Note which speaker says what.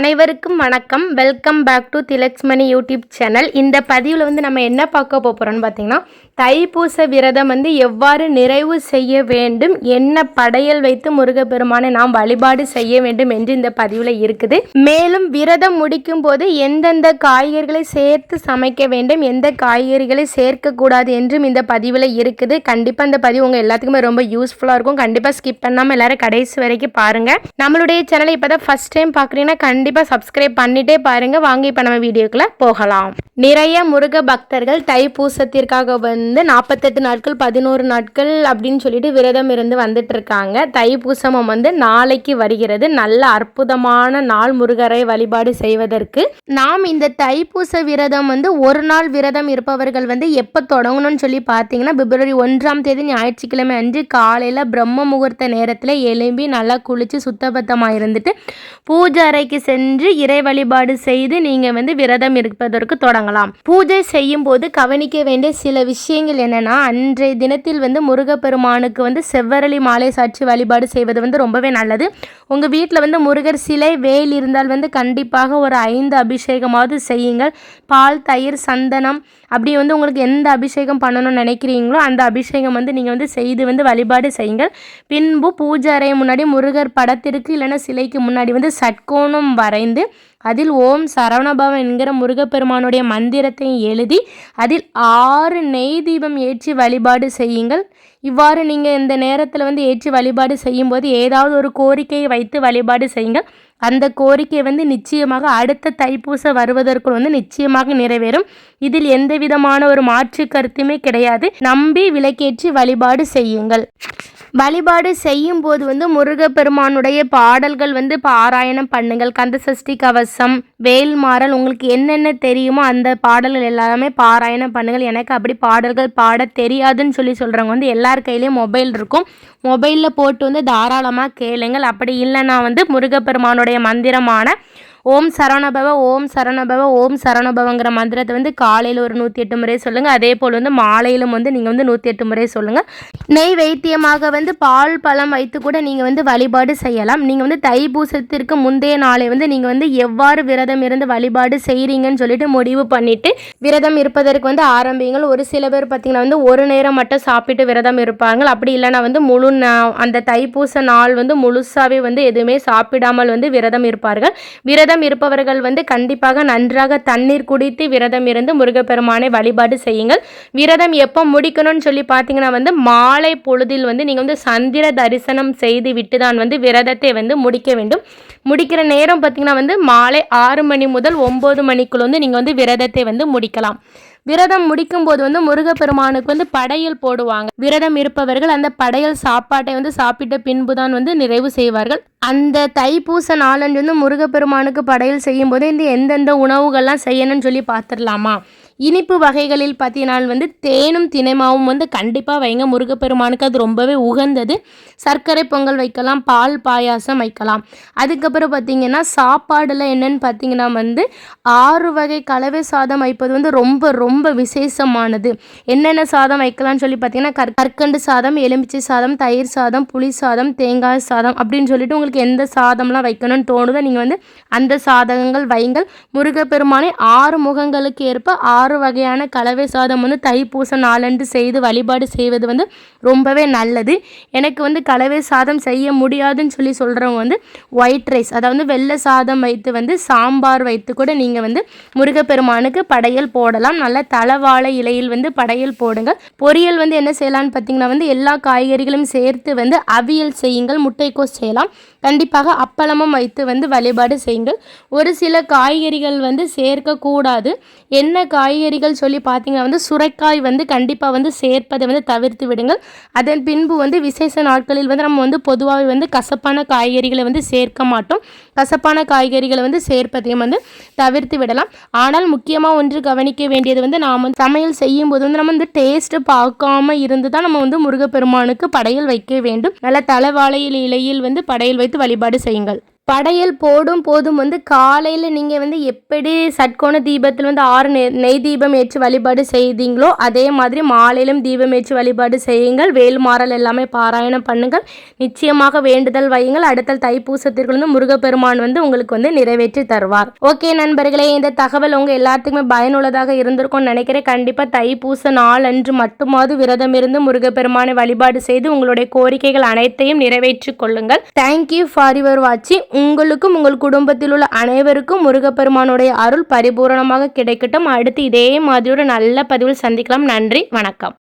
Speaker 1: அனைவருக்கும் வணக்கம். Welcome back to Thilaksmani YouTube channel. இந்த பதிவில் வந்து நம்ம என்ன பார்க்க போகிறோம்னு பார்த்தீங்கன்னா தைப்பூச விரதம் வந்து எவ்வாறு நிறைவு செய்ய வேண்டும் என்ன படையல் வைத்து முருகப்பெருமானை நாம் வழிபாடு செய்ய வேண்டும் என்று இந்த பதிவில் இருக்குது. மேலும் விரதம் முடிக்கும் போது எந்தெந்த காய்கறிகளை சேர்த்து சமைக்க வேண்டும் எந்த காய்கறிகளை சேர்க்கக்கூடாது என்றும் இந்த பதிவில் இருக்குது. கண்டிப்பாக இந்த பதிவு உங்கள் எல்லாத்துக்குமே ரொம்ப யூஸ்ஃபுல்லாக இருக்கும். கண்டிப்பாக ஸ்கிப் பண்ணாமல் எல்லாரும் கடைசி வரைக்கும் பாருங்கள் நம்மளுடைய சேனலை இப்போ தான் ஃபஸ்ட் டைம் பார்க்குறீங்கன்னா கண்டிப்பாக கண்டிப்பாக சப்ஸ்கிரைப் பண்ணிட்டே பாருங்கள் வாங்க இப்போ நம்ம வீடியோக்குள்ளே போகலாம். நிறைய முருக பக்தர்கள் தைப்பூசத்திற்காக வந்து நாற்பத்தெட்டு நாட்கள் பதினோரு நாட்கள் அப்படின்னு சொல்லிட்டு விரதம் இருந்து வந்துட்டு இருக்காங்க. தைப்பூசமும் வந்து நாளைக்கு வருகிறது. நல்ல அற்புதமான நாள் முருகரை வழிபாடு செய்வதற்கு. நாம் இந்த தைப்பூச விரதம் வந்து ஒரு நாள் விரதம் இருப்பவர்கள் வந்து எப்போ தொடங்கணும்னு சொல்லி பார்த்தீங்கன்னா பிப்ரவரி ஒன்றாம் தேதி ஞாயிற்றுக்கிழமை அன்று காலையில் பிரம்ம முகூர்த்த நேரத்தில் எழும்பி நல்லா குளித்து சுத்தபத்தமாக இருந்துட்டு பூஜை அறைக்கு சென்று இறை வழிபாடு செய்து நீங்கள் வந்து விரதம் இருப்பதற்கு தொடங்கலாம். பூஜை செய்யும் போது கவனிக்க வேண்டிய சில விஷயங்கள் என்னென்னா அன்றைய தினத்தில் வந்து முருகப்பெருமானுக்கு வந்து செவ்வரளி மாலை சாட்சி வழிபாடு செய்வது வந்து ரொம்பவே நல்லது. உங்கள் வீட்டில் வந்து முருகர் சிலை வேல் இருந்தால் வந்து கண்டிப்பாக ஒரு ஐந்து அபிஷேகமாவது செய்யுங்கள். பால் தயிர் சந்தனம் அப்படி வந்து உங்களுக்கு எந்த அபிஷேகம் பண்ணணும்னு நினைக்கிறீங்களோ அந்த அபிஷேகம் வந்து நீங்கள் வந்து செய்து வந்து வழிபாடு செய்யுங்கள். பின்பு பூஜை அறை முன்னாடி முருகர் படத்திற்கு இல்லைன்னா சிலைக்கு முன்னாடி வந்து சட்கோணம் வரைந்து அதில் ஓம் சரவணபவன் என்கிற முருகப்பெருமானுடைய மந்திரத்தை எழுதி அதில் ஆறு நெய் தீபம் ஏற்றி வழிபாடு செய்யுங்கள். இவ்வாறு நீங்கள் இந்த நேரத்தில் வந்து ஏற்றி வழிபாடு செய்யும்போது ஏதாவது ஒரு கோரிக்கையை வைத்து வழிபாடு செய்யுங்கள். அந்த கோரிக்கை வந்து நிச்சயமாக அடுத்த தைப்பூச வருவதற்குள் வந்து நிச்சயமாக நிறைவேறும். இதில் எந்த விதமான ஒரு மாற்று கருத்துமே கிடையாது. நம்பி விளக்கேற்றி வழிபாடு செய்யுங்கள். வழிபாடு செய்யும் போது வந்து முருகப்பெருமானுடைய பாடல்கள் வந்து பாராயணம் பண்ணுங்கள் கந்த சஷ்டி கவசம் வேல் மாறல் உங்களுக்கு என்னென்ன தெரியுமோ அந்த பாடல்கள் எல்லாமே பாராயணம் பண்ணுங்கள். எனக்கு அப்படி பாடல்கள் பாட தெரியாதுன்னு சொல்லி சொல்கிறவங்க வந்து எல்லார் கையிலையும் மொபைல் இருக்கும். மொபைலில் போட்டு வந்து தாராளமாக கேளுங்கள். அப்படி இல்லைன்னா வந்து முருகப்பெருமானுடைய மந்திரமான ஓம் சரவணபவ ஓம் சரவணபவ ஓம் சரவணபவங்கிற மந்திரத்தை வந்து காலையில் ஒரு நூற்றி எட்டு முறை சொல்லுங்கள் அதே போல் வந்து மாலையிலும் வந்து நீங்கள் வந்து நூற்றி எட்டு முறை சொல்லுங்கள் நெய் வைத்தியமாக வந்து பால் பழம் வைத்து கூட நீங்கள் வந்து வழிபாடு செய்யலாம். நீங்கள் வந்து தைப்பூசத்திற்கு முந்தைய நாளை வந்து நீங்கள் வந்து எவ்வாறு விரதம் இருந்து வழிபாடு செய்கிறீங்கன்னு சொல்லிட்டு முடிவு பண்ணிவிட்டு விரதம் இருப்பதற்கு வந்து ஆரம்பிங்கள் ஒரு சில பேர் பார்த்திங்கன்னா வந்து ஒரு நேரம் மட்டும் சாப்பிட்டு விரதம் இருப்பாங்க. அப்படி இல்லைனா வந்து முழு அந்த தைப்பூச நாள் வந்து முழுசாகவே வந்து எதுவுமே சாப்பிடாமல் வந்து விரதம் இருப்பார்கள். விரதம் விரதம் இருப்பவர்கள் வந்து கண்டிப்பாக நன்றாக தண்ணீர் குடித்து விரதம் இருந்து முருகப்பெருமானை வழிபாடு செய்யுங்கள். விரதம் எப்போ முடிக்கணும்னு சொல்லி பார்த்தீங்கன்னா வந்து மாலை பொழுதில் வந்து நீங்கள் வந்து சந்திர தரிசனம் செய்து விட்டு தான் வந்து விரதத்தை வந்து முடிக்க வேண்டும். முடிக்கிற நேரம் பார்த்தீங்கன்னா வந்து மாலை ஆறு மணி முதல் ஒம்பது மணிக்குள்ள வந்து நீங்கள் வந்து விரதத்தை வந்து முடிக்கலாம். விரதம் முடிக்கும் போது வந்து முருகப்பெருமானுக்கு வந்து படையல் போடுவாங்க. விரதம் இருப்பவர்கள் அந்த படையல் சாப்பாட்டை வந்து சாப்பிட்ட பின்பு தான் வந்து நிறைவு செய்வார்கள். அந்த தைப்பூச நாளன்று வந்து முருகப்பெருமானுக்கு படையல் செய்யும் போது இந்த எந்தெந்த உணவுகள்லாம் செய்யணும்னு சொல்லி பார்த்துடலாமா? இனிப்பு வகைகளில் பார்த்தீங்கன்னா வந்து தேனும் தினைமாவும் வந்து கண்டிப்பாக வைங்க. முருகப்பெருமானுக்கு அது ரொம்பவே உகந்தது. சர்க்கரை பொங்கல் வைக்கலாம் பால் பாயாசம் வைக்கலாம். அதுக்கப்புறம் பார்த்தீங்கன்னா சாப்பாடில் என்னென்னு பார்த்தீங்கன்னா வந்து ஆறு வகை கலவை சாதம் வைப்பது வந்து ரொம்ப ரொம்ப விசேஷமானது. என்னென்ன சாதம் வைக்கலாம்னு சொல்லி பார்த்தீங்கன்னா கற் கற்கண்டு சாதம் எலுமிச்சை சாதம் தயிர் சாதம் புளி சாதம் தேங்காய் சாதம் அப்படின்னு சொல்லிட்டு உங்களுக்கு எந்த சாதம்லாம் வைக்கணும்னு தோணுதோ நீங்கள் வந்து அந்த சாதகங்கள் வைங்கள். முருகப்பெருமானை ஆறு முகங்களுக்கு ஏற்ப ஆறு ஆறு வகையான கலவை சாதம் வந்து தைப்பூச நாளன்று செய்து வழிபாடு செய்வது வந்து ரொம்பவே நல்லது. எனக்கு வந்து கலவை சாதம் செய்ய முடியாதுன்னு சொல்லி சொல்கிறவங்க வந்து ஒயிட் ரைஸ் அதாவது வெள்ளை சாதம் வைத்து வந்து சாம்பார் வைத்து கூட நீங்கள் வந்து முருகப்பெருமானுக்கு படையல் போடலாம். நல்ல தளவாழை இலையில் வந்து படையல் போடுங்கள் பொரியல் வந்து என்ன செய்யலாம்னு பார்த்தீங்கன்னா வந்து எல்லா காய்கறிகளும் சேர்த்து வந்து அவியல் செய்யுங்கள் முட்டைக்கோஸ் செய்யலாம். கண்டிப்பாக அப்பளமும் வைத்து வந்து வழிபாடு செய்யுங்கள். ஒரு சில காய்கறிகள் வந்து சேர்க்கக்கூடாது. என்ன காய் காய்கறிகள் சொல்லி பார்த்தீங்கன்னா வந்து சுரைக்காய் வந்து கண்டிப்பாக வந்து சேர்ப்பதை வந்து தவிர்த்து விடுங்கள். அதன் பின்பு வந்து விசேஷ நாட்களில் வந்து நம்ம வந்து பொதுவாகவே வந்து கசப்பான காய்கறிகளை வந்து சேர்க்க மாட்டோம். கசப்பான காய்கறிகளை வந்து சேர்ப்பதையும் வந்து தவிர்த்து விடலாம். ஆனால் முக்கியமாக ஒன்று கவனிக்க வேண்டியது வந்து நாம் சமையல் செய்யும் போது வந்து நம்ம வந்து டேஸ்ட்டு பார்க்காம இருந்து தான் நம்ம வந்து முருகப்பெருமானுக்கு படையல் வைக்க வேண்டும். நல்ல தலைவாழையில் இலையில் வந்து படையல் வைத்து வழிபாடு செய்யுங்கள். படையல் போடும் போதும் வந்து காலையில் நீங்கள் வந்து எப்படி சட்கோண தீபத்தில் வந்து ஆறு நெ- நெய் தீபம் ஏற்றி வழிபாடு செய்தீங்களோ அதே மாதிரி மாலையிலும் தீபம் ஏற்றி வழிபாடு செய்யுங்கள். வேல்மாறல் எல்லாமே பாராயணம் பண்ணுங்கள். நிச்சயமாக வேண்டுதல் வையுங்கள். அடுத்த தைப்பூசத்திற்கு வந்து முருகப்பெருமான் வந்து உங்களுக்கு வந்து நிறைவேற்றி தருவார். ஓகே நண்பர்களே இந்த தகவல் உங்கள் எல்லாத்துக்குமே பயனுள்ளதாக இருந்திருக்கும்னு நினைக்கிறேன். கண்டிப்பாக தைப்பூச நாள் அன்று மட்டுமாவது விரதம் இருந்து முருகப்பெருமானை வழிபாடு செய்து உங்களுடைய கோரிக்கைகள் அனைத்தையும் நிறைவேற்றிக் கொள்ளுங்கள். தேங்க்யூ ஃபார் யுவர் வாட்சிங் உங்களுக்கும் உங்கள் குடும்பத்தில் உள்ள அனைவருக்கும் முருகப்பெருமானுடைய அருள் பரிபூரணமாக கிடைக்கட்டும். அடுத்து இதே மாதிரியோட நல்ல பதிவில் சந்திக்கலாம். நன்றி வணக்கம்.